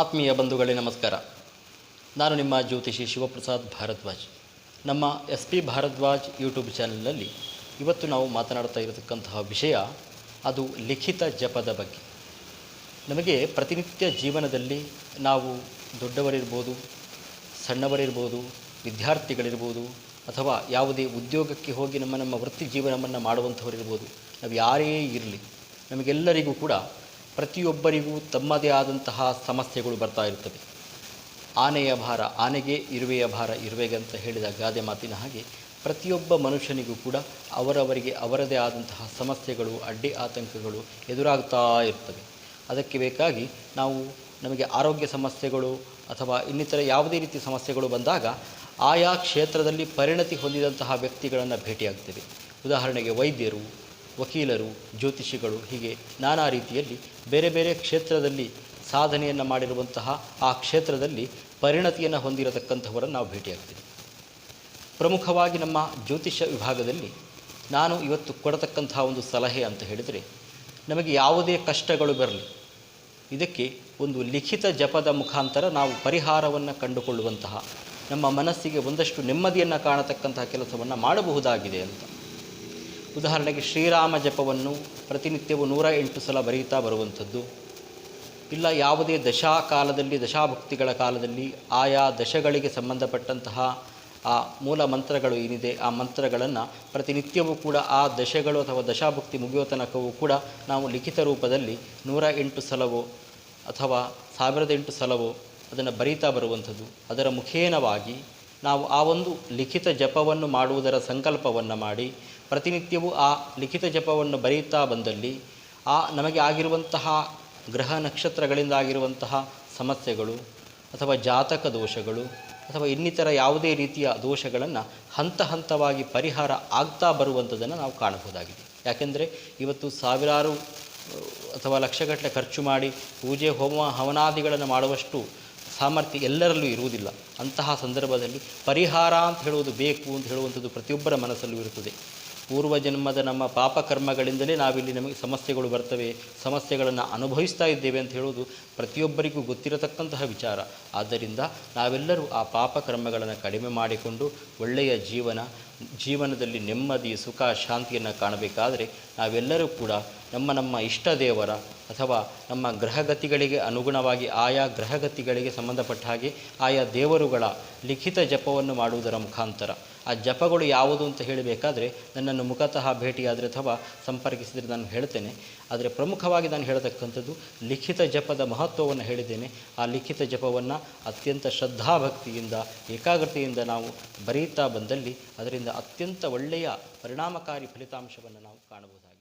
ಆತ್ಮೀಯ ಬಂಧುಗಳೇ, ನಮಸ್ಕಾರ. ನಾನು ನಿಮ್ಮ ಜ್ಯೋತಿಷಿ ಶಿವಪ್ರಸಾದ್ ಭಾರದ್ವಾಜ್. ನಮ್ಮ ಎಸ್ ಪಿ ಭಾರದ್ವಾಜ್ ಯೂಟ್ಯೂಬ್ ಚಾನಲ್ನಲ್ಲಿ ಇವತ್ತು ನಾವು ಮಾತನಾಡ್ತಾ ಇರತಕ್ಕಂತಹ ವಿಷಯ ಅದು ಲಿಖಿತ ಜಪದ ಬಗ್ಗೆ. ನಮಗೆ ಪ್ರತಿನಿತ್ಯ ಜೀವನದಲ್ಲಿ ನಾವು ದೊಡ್ಡವರಿರ್ಬೋದು, ಸಣ್ಣವರಿರ್ಬೋದು, ವಿದ್ಯಾರ್ಥಿಗಳಿರ್ಬೋದು, ಅಥವಾ ಯಾವುದೇ ಉದ್ಯೋಗಕ್ಕೆ ಹೋಗಿ ನಮ್ಮ ನಮ್ಮ ವೃತ್ತಿ ಜೀವನವನ್ನು ಮಾಡುವಂಥವರಿರ್ಬೋದು, ನಾವು ಯಾರೇ ಇರಲಿ, ನಮಗೆಲ್ಲರಿಗೂ ಕೂಡ ಪ್ರತಿಯೊಬ್ಬರಿಗೂ ತಮ್ಮದೇ ಆದಂತಹ ಸಮಸ್ಯೆಗಳು ಬರ್ತಾ ಇರುತ್ತವೆ. ಆನೆಯ ಭಾರ ಆನೆಗೆ, ಇರುವೆಯ ಭಾರ ಇರುವೆಗೆ ಅಂತ ಹೇಳಿದ ಗಾದೆ ಮಾತಿನ ಹಾಗೆ ಪ್ರತಿಯೊಬ್ಬ ಮನುಷ್ಯನಿಗೂ ಕೂಡ ಅವರವರಿಗೆ ಅವರದೇ ಆದಂತಹ ಸಮಸ್ಯೆಗಳು, ಅಡ್ಡಿ ಆತಂಕಗಳು ಎದುರಾಗ್ತಾ ಇರ್ತವೆ ಅದಕ್ಕೆ ಬೇಕಾಗಿ ನಾವು ನಮಗೆ ಆರೋಗ್ಯ ಸಮಸ್ಯೆಗಳು ಅಥವಾ ಇನ್ನಿತರ ಯಾವುದೇ ರೀತಿಯ ಸಮಸ್ಯೆಗಳು ಬಂದಾಗ ಆಯಾ ಕ್ಷೇತ್ರದಲ್ಲಿ ಪರಿಣತಿ ಹೊಂದಿದಂತಹ ವ್ಯಕ್ತಿಗಳನ್ನು ಭೇಟಿಯಾಗ್ತೇವೆ. ಉದಾಹರಣೆಗೆ ವೈದ್ಯರು ವಕೀಲರು, ಜ್ಯೋತಿಷಿಗಳು ಹೀಗೆ ನಾನಾ ರೀತಿಯಲ್ಲಿ ಬೇರೆ ಬೇರೆ ಕ್ಷೇತ್ರದಲ್ಲಿ ಸಾಧನೆಯನ್ನು ಮಾಡಿರುವಂತಹ ಆ ಕ್ಷೇತ್ರದಲ್ಲಿ ಪರಿಣತಿಯನ್ನು ಹೊಂದಿರತಕ್ಕಂಥವರನ್ನು ನಾವು ಭೇಟಿಯಾಗ್ತೀವಿ. ಪ್ರಮುಖವಾಗಿ ನಮ್ಮ ಜ್ಯೋತಿಷ್ಯ ವಿಭಾಗದಲ್ಲಿ ನಾನು ಇವತ್ತು ಕೊಡತಕ್ಕಂತಹ ಒಂದು ಸಲಹೆ ಅಂತ ಹೇಳಿದರೆ, ನಮಗೆ ಯಾವುದೇ ಕಷ್ಟಗಳು ಬರಲಿ, ಇದಕ್ಕೆ ಒಂದು ಲಿಖಿತ ಜಪದ ಮುಖಾಂತರ ನಾವು ಪರಿಹಾರವನ್ನು ಕಂಡುಕೊಳ್ಳುವಂತಹ ನಮ್ಮ ಮನಸ್ಸಿಗೆ ಒಂದಷ್ಟು ನೆಮ್ಮದಿಯನ್ನು ಕಾಣತಕ್ಕಂತಹ ಕೆಲಸವನ್ನು ಮಾಡಬಹುದಾಗಿದೆ ಅಂತ. ಉದಾಹರಣೆಗೆ ಶ್ರೀರಾಮ ಜಪವನ್ನು ಪ್ರತಿನಿತ್ಯವೂ ನೂರ ಎಂಟು ಸಲ ಬರೆಯುತ್ತಾ ಬರುವಂಥದ್ದು. ಇಲ್ಲ, ಯಾವುದೇ ದಶಾ ಕಾಲದಲ್ಲಿ ದಶಾಭಕ್ತಿಗಳ ಕಾಲದಲ್ಲಿ ಆಯಾ ದಶಗಳಿಗೆ ಸಂಬಂಧಪಟ್ಟಂತಹ ಆ ಮೂಲ ಮಂತ್ರಗಳು ಏನಿದೆ, ಆ ಮಂತ್ರಗಳನ್ನು ಪ್ರತಿನಿತ್ಯವೂ ಕೂಡ ಆ ದಶಗಳು ಅಥವಾ ದಶಾಭಕ್ತಿ ಮುಗಿಯೋ ತನಕವೂ ಕೂಡ ನಾವು ಲಿಖಿತ ರೂಪದಲ್ಲಿ ನೂರ ಎಂಟು ಸಲವೋ ಅಥವಾ ಸಾವಿರದ ಎಂಟು ಸಲವೋ ಅದನ್ನು ಬರೀತಾ ಬರುವಂಥದ್ದು. ಅದರ ಮುಖೇನವಾಗಿ ನಾವು ಆ ಒಂದು ಲಿಖಿತ ಜಪವನ್ನು ಮಾಡುವುದರ ಸಂಕಲ್ಪವನ್ನು ಮಾಡಿ ಪ್ರತಿನಿತ್ಯವೂ ಆ ಲಿಖಿತ ಜಪವನ್ನು ಬರೆಯುತ್ತಾ ಬಂದಲ್ಲಿ ಆ ನಮಗೆ ಆಗಿರುವಂತಹ ಗ್ರಹ ನಕ್ಷತ್ರಗಳಿಂದ ಆಗಿರುವಂತಹ ಸಮಸ್ಯೆಗಳು ಅಥವಾ ಜಾತಕ ದೋಷಗಳು ಅಥವಾ ಇನ್ನಿತರ ಯಾವುದೇ ರೀತಿಯ ದೋಷಗಳನ್ನು ಹಂತ ಹಂತವಾಗಿ ಪರಿಹಾರ ಆಗ್ತಾ ಬರುವಂಥದ್ದನ್ನು ನಾವು ಕಾಣಬಹುದಾಗಿದೆ. ಯಾಕೆಂದರೆ ಇವತ್ತು ಸಾವಿರಾರು, ಅಥವಾ ಲಕ್ಷಗಟ್ಟಲೆ ಖರ್ಚು ಮಾಡಿ ಪೂಜೆ, ಹೋಮ, ಹವನಾದಿಗಳನ್ನು ಮಾಡುವಷ್ಟು ಸಾಮರ್ಥ್ಯ ಎಲ್ಲರಲ್ಲೂ ಇರುವುದಿಲ್ಲ. ಅಂತಹ ಸಂದರ್ಭದಲ್ಲಿ ಪರಿಹಾರ ಅಂತ ಹೇಳುವುದು ಬೇಕು ಅಂತ ಹೇಳುವಂಥದ್ದು ಪ್ರತಿಯೊಬ್ಬರ ಮನಸ್ಸಲ್ಲೂ ಇರುತ್ತದೆ. ಪೂರ್ವ ಜನ್ಮದ ನಮ್ಮ ಪಾಪಕರ್ಮಗಳಿಂದಲೇ ನಾವಿಲ್ಲಿ ನಮಗೆ ಸಮಸ್ಯೆಗಳು ಬರ್ತವೆ. ಸಮಸ್ಯೆಗಳನ್ನು ಅನುಭವಿಸ್ತಾ ಇದ್ದೇವೆ ಅಂತ ಹೇಳುವುದು ಪ್ರತಿಯೊಬ್ಬರಿಗೂ ಗೊತ್ತಿರತಕ್ಕಂತಹ ವಿಚಾರ. ಆದ್ದರಿಂದ ನಾವೆಲ್ಲರೂ ಆ ಪಾಪಕರ್ಮಗಳನ್ನು ಕಡಿಮೆ ಮಾಡಿಕೊಂಡು ಒಳ್ಳೆಯ ಜೀವನ, ಜೀವನದಲ್ಲಿ ನೆಮ್ಮದಿ, ಸುಖ, ಶಾಂತಿಯನ್ನು ಕಾಣಬೇಕಾದರೆ ನಾವೆಲ್ಲರೂ ಕೂಡ ನಮ್ಮ ನಮ್ಮ ಇಷ್ಟ ದೇವರ ಅಥವಾ ನಮ್ಮ ಗ್ರಹಗತಿಗಳಿಗೆ ಅನುಗುಣವಾಗಿ ಆಯಾ ಗ್ರಹಗತಿಗಳಿಗೆ ಸಂಬಂಧಪಟ್ಟ ಹಾಗೆ ಆಯಾ ದೇವರುಗಳ ಲಿಖಿತ ಜಪವನ್ನು ಮಾಡುವುದರ ಮುಖಾಂತರ. ಆ ಜಪಗಳು ಯಾವುದು ಅಂತ ಹೇಳಬೇಕಾದ್ರೆ ನನ್ನನ್ನು ಮುಖತಃ ಭೇಟಿಯಾದರೆ ಅಥವಾ ಸಂಪರ್ಕಿಸಿದರೆ ನಾನು ಹೇಳ್ತೇನೆ. ಆದರೆ ಪ್ರಮುಖವಾಗಿ ನಾನು ಹೇಳತಕ್ಕಂಥದ್ದು ಲಿಖಿತ ಜಪದ ಮಹತ್ವವನ್ನು ಹೇಳಿದ್ದೇನೆ. ಆ ಲಿಖಿತ ಜಪವನ್ನು ಅತ್ಯಂತ ಶ್ರದ್ಧಾಭಕ್ತಿಯಿಂದ, ಏಕಾಗ್ರತೆಯಿಂದ ನಾವು ಬರೀತಾ ಬಂದಲ್ಲಿ ಅದರಿಂದ ಅತ್ಯಂತ ಒಳ್ಳೆಯ ಪರಿಣಾಮಕಾರಿ ಫಲಿತಾಂಶವನ್ನು ನಾವು ಕಾಣಬಹುದಾಗಿದೆ.